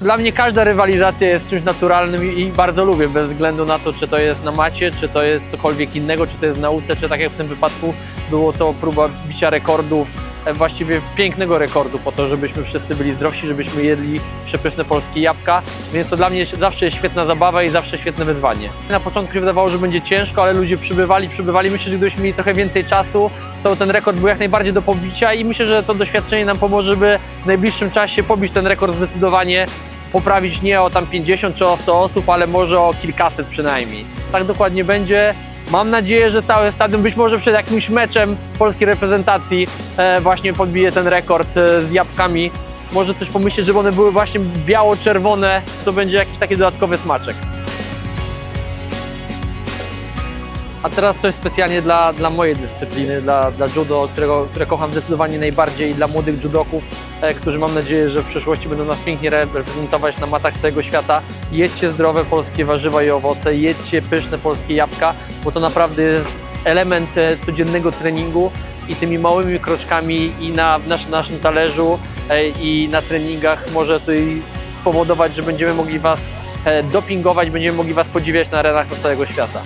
Dla mnie każda rywalizacja jest czymś naturalnym i bardzo lubię, bez względu na to, czy to jest na macie, czy to jest cokolwiek innego, czy to jest w nauce, czy tak jak w tym wypadku było to próba bicia rekordów, właściwie pięknego rekordu po to, żebyśmy wszyscy byli zdrowsi, żebyśmy jedli przepyszne polskie jabłka, więc to dla mnie zawsze jest świetna zabawa i zawsze świetne wyzwanie. Na początku się wydawało, że będzie ciężko, ale ludzie przybywali, przybywali. Myślę, że gdybyśmy mieli trochę więcej czasu, to ten rekord był jak najbardziej do pobicia i myślę, że to doświadczenie nam pomoże, żeby w najbliższym czasie pobić ten rekord zdecydowanie poprawić nie o tam 50 czy o 100 osób, ale może o kilkaset przynajmniej. Tak dokładnie będzie. Mam nadzieję, że całe stadion, być może przed jakimś meczem polskiej reprezentacji e, właśnie podbije ten rekord e, z jabłkami. Może coś pomyśleć, żeby one były właśnie biało-czerwone, to będzie jakiś taki dodatkowy smaczek. A teraz coś specjalnie dla, dla mojej dyscypliny, dla, dla judo, którego, które kocham zdecydowanie najbardziej i dla młodych judoków, e, którzy mam nadzieję, że w przyszłości będą nas pięknie reprezentować na matach całego świata. Jedźcie zdrowe polskie warzywa i owoce, jedźcie pyszne polskie jabłka, bo to naprawdę jest element e, codziennego treningu i tymi małymi kroczkami i na naszym talerzu e, i na treningach może tutaj spowodować, że będziemy mogli Was e, dopingować, będziemy mogli Was podziwiać na arenach całego świata.